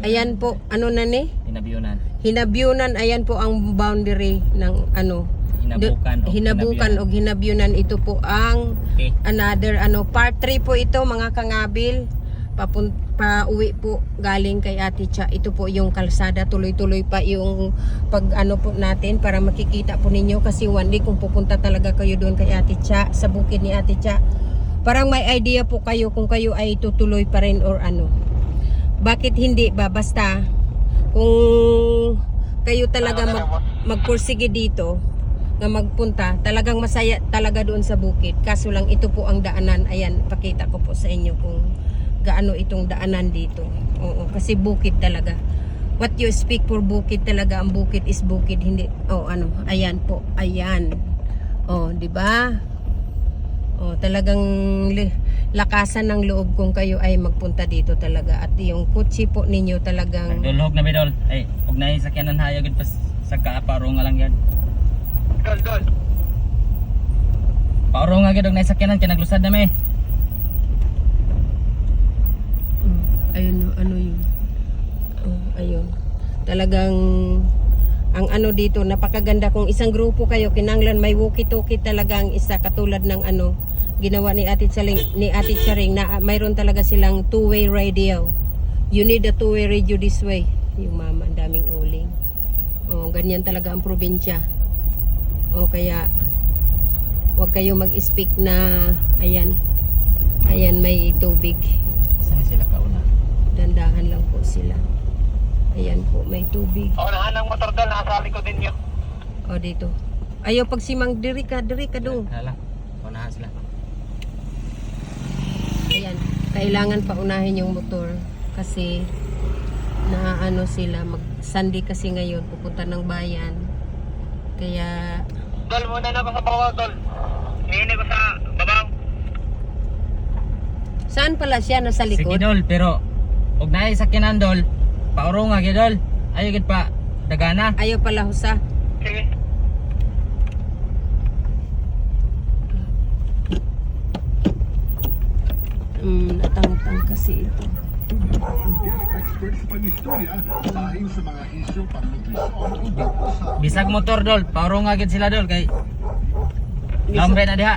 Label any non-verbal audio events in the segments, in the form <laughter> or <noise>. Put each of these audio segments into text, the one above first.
Ayan po, ano na ni? Hinabiunan. Hinabyunan, ayan po ang boundary ng ano. Hinabukan o hinabukan o hinabyunan. Ito po ang Okay. another ano part 3 po ito mga kangabil papun pa uwi po galing kay Ate Cha ito po yung kalsada tuloy-tuloy pa yung pag ano po natin para makikita po ninyo kasi one day kung pupunta talaga kayo doon kay Ate Cha sa bukid ni Ate Cha parang may idea po kayo kung kayo ay tutuloy pa rin or ano bakit hindi ba basta kung kayo talaga mag, magpursige dito na magpunta, talagang masaya talaga doon sa bukid. Kaso lang ito po ang daanan. Ayan, pakita ko po sa inyo kung gaano itong daanan dito. Oo, kasi bukid talaga. What you speak for bukid talaga, ang bukid is bukid, hindi oh ano, ayan po, ayan. Oh, di ba? Oh, talagang lakasan ng loob kung kayo ay magpunta dito talaga at yung kutsi po ninyo talagang Dulhog na bidol. Ay, ug na sakyanan hayo gid pas sa kaaparo nga lang yan. Dol, dol. Pauro nga gid og na sakyanan kay naglusad na mi. Mm, ayun no, ano yun oh, ayun talagang ang ano dito napakaganda. Kung isang grupo kayo kinanglan may walkie-talkie talaga ang isa katulad ng ano ginawa ni Ate Charing ni Ate Charing na mayroon talaga silang two-way radio. You need a two-way radio this way. Yung mama ang daming uling. Oh ganyan talaga ang probinsya. Oh kaya wag kayo mag-speak na ayan ayan may tubig. Saan sila kauna? Dandahan lang po sila. Ayan po, may tubig. O, nahan ng motor dol, nasa likod din nyo. O, dito. Ayaw pag simang diri ka, diri ka do. Hala. Unahan sila. Ayan, kailangan paunahin yung motor kasi na ano sila, mag Sunday kasi ngayon, pupunta ng bayan. Kaya, Dol, muna na ako sa bawah, dol. Hihini ko sa babaw. saan pala siya? Nasa Sige likod? dol, pero ug na sakyanan dol. Pauro nga gid dol. Ayo gid pa dagana. Ayaw pala husa. Sige. Mm, natangtang kasi ito. Bisag motor dol, pauro nga gid sila dol kay Lambe na diha.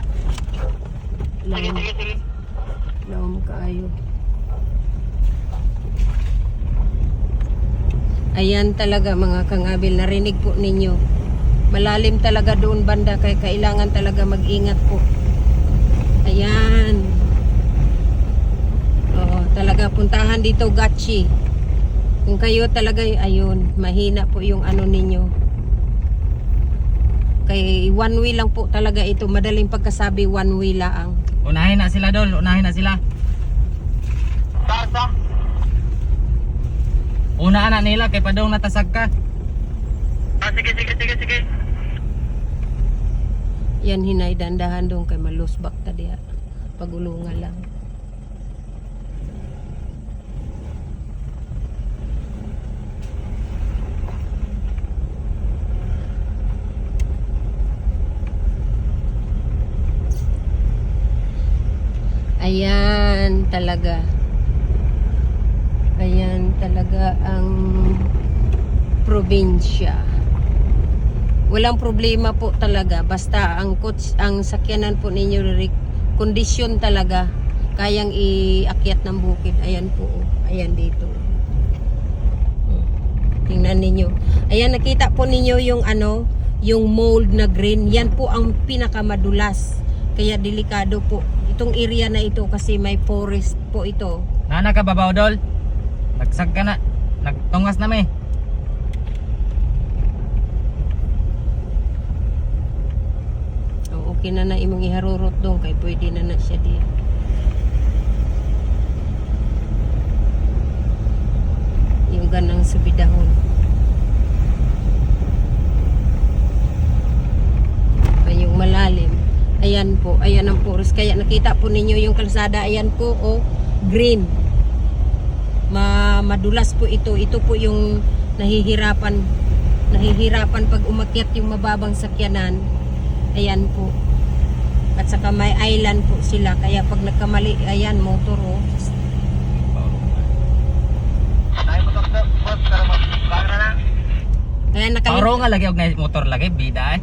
Sige, sige, sige. lawom kaayo. Ayan talaga mga kangabil, narinig po ninyo. Malalim talaga doon banda kaya kailangan talaga mag-ingat po. Ayan. Oo, talaga puntahan dito Gachi. Kung kayo talaga ayun, mahina po yung ano ninyo. Kay one way lang po talaga ito, madaling pagkasabi one way lang. Unahin na sila dol, unahin na sila. Saan, saan? Unaan na nila kay padong natasag ka. Ah, sige, sige, sige, sige. Yan hinay dandahan doon kay malusbak ta diha. Pagulungan lang. Ayan talaga. Talaga ang probinsya. Walang problema po talaga. Basta ang coach, ang sakyanan po ninyo, kondisyon talaga. Kayang iakyat ng bukid. Ayan po. oh. Ayan dito. Tingnan ninyo. Ayan, nakita po ninyo yung ano, yung mold na green. Yan po ang pinakamadulas. Kaya delikado po. Itong area na ito kasi may forest po ito. Nana ka babaw dol. Nagsag ka na. Nagtungas na mi. O, okay na na imong iharurot doon kay pwede na na siya diya. Yung ganang subidahon. Ay, yung malalim. Ayan po, ayan ang forest. Kaya nakita po ninyo yung kalsada. Ayan po, oh, green madulas po ito. Ito po yung nahihirapan nahihirapan pag umakyat yung mababang sakyanan. Ayan po. At saka may island po sila. Kaya pag nagkamali, ayan, motor oh. Ayan, nakalimutan. Aro nga lagi og motor lagi bida eh.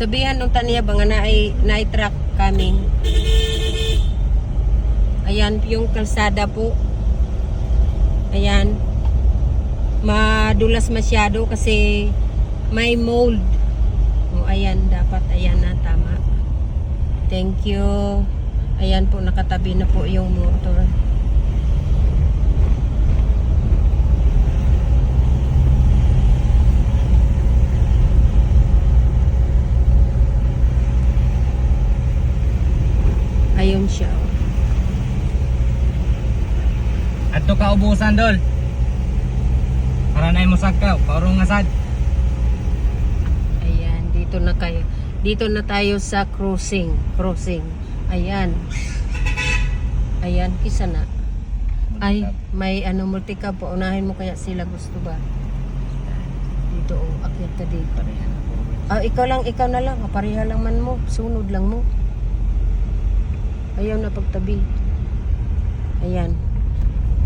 Sabihan nung taniya ba nga na ay night truck coming. Ayan yung kalsada po. Ayan. Madulas masyado kasi may mold. O ayan dapat ayan na tama. Thank you. Ayan po nakatabi na po yung motor. Ayun siya. oh. Adto ka ubusan dol. Para na mo sakka, pauro nga sad. Ayan, dito na kayo. Dito na tayo sa crossing. Crossing. Ayan. Ayan, kisa na. Ay, may ano multicab po. Unahin mo kaya sila gusto ba? Dito, oh, akyat ka dito. Ah, ikaw lang, ikaw na lang. Pareha lang man mo. Sunod lang mo. Ayaw na pagtabi. Ayan.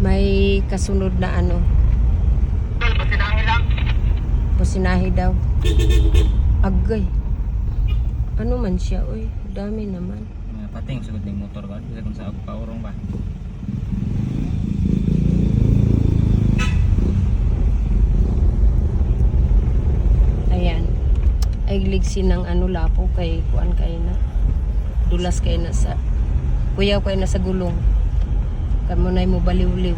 May kasunod na ano. Dol, basinahe lang. Pusinahi daw. Agay. Ano man siya, oy. Dami naman. Pating sugod ning motor ko. Bisa kung sa paurong ba. Ayan. Ay ligsi ng ano lapo kay kuan kay na. Dulas kay na sa kuyaw kay na sa gulong. Kamo na mo baliw-liw.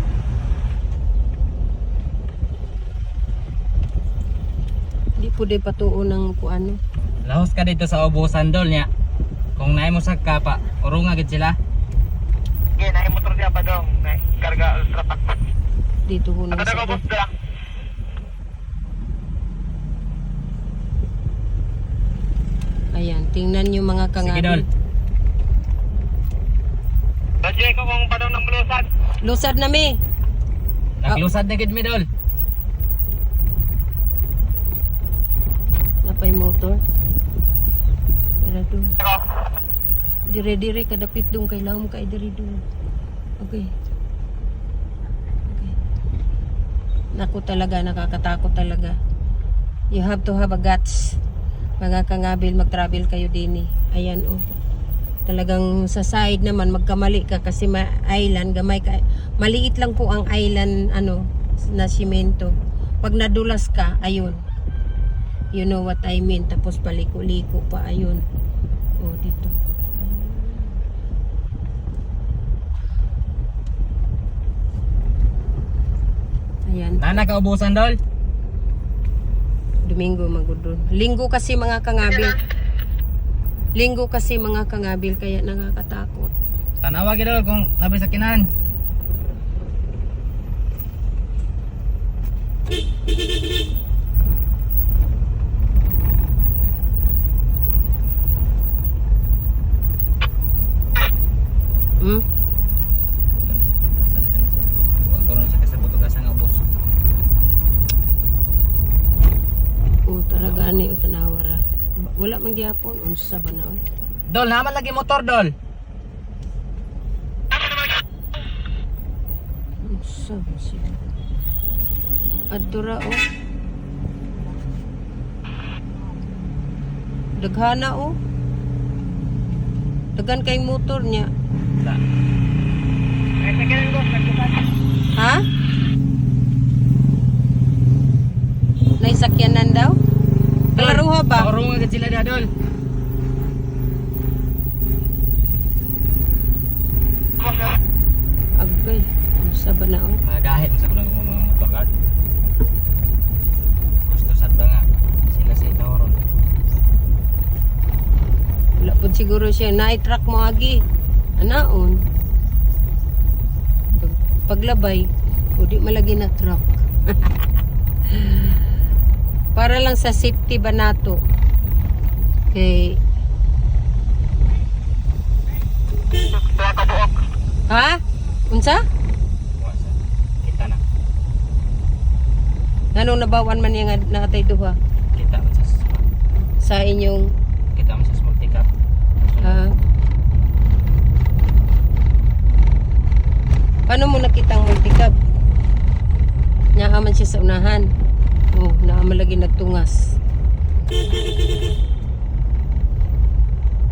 Di po di patuo ng kuano. Lahos ka dito sa ubusan dol niya. Kung naay mo sakka pa, uro nga gid sila. Sige, nahin motor siya pa dong. Nahin, karga ultra pack. Dito sa ko, boss dala. Ayan, tingnan nyo mga Sige dol. Kangabi. Radyo ko kung pa daw ng mulusan. Lusad na mi. Naglusad na gid mi dol. Napay motor. Tara. Ako, Dire-dire kadapit doon kailangan mo kay dire doon. Okay. Okay. Naku talaga, nakakatakot talaga. You have to have a guts. Mga kangabil, mag-travel kayo din eh. Ayan oh. Talagang sa side naman, magkamali ka kasi ma island, gamay ka. Maliit lang po ang island, ano, na simento. Pag nadulas ka, ayun. You know what I mean. Tapos paliko-liko pa, ayun. Oh, dito. Ayan. Nana ka ubusan dol. Domingo magudon. Linggo kasi mga kangabil. Linggo kasi mga kangabil kaya nakakatakot. Tanawa gid kung labay sa kinan. Hmm? Huwag ko rin siya kasi butugasan nga ubos. Oh, taraga ani o tanawara. Wala man gyapon unsa ba na? oy? Dol, naman lagi motor dol. Unsa ba siya? Adura oh. Daghana oh. Dagan kay motor niya. Ha? Naisakyanan daw? Kalaruha ba? Pauro nga gid sila da dol. Boss, ah. Agay. Unsa ba na oh? Mga gahit sa kulang mga motor guard. Gusto sad ba nga sila sa Tauron. Wala po siguro siya. Na-truck mo agi. Anaon? Pag, paglabay, o di malagi na truck. <laughs> Para lang sa safety ba nato? Okay. Ha? Unsa? Kita na. Anong nabawan man yung nakatay duha Kita sa inyong kita man sa small pickup. ah, Paano mo nakita ang multicab? Naaman siya sa unahan. Oh, naaman lagi nagtungas.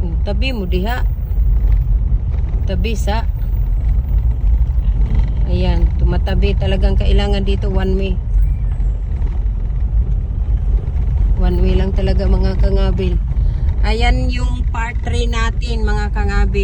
Hmm, tabi mo diha. Tabi sa. Ayan, tumatabi. Talagang kailangan dito one way. One way lang talaga mga kangabil. Ayan yung part 3 natin mga kangabil.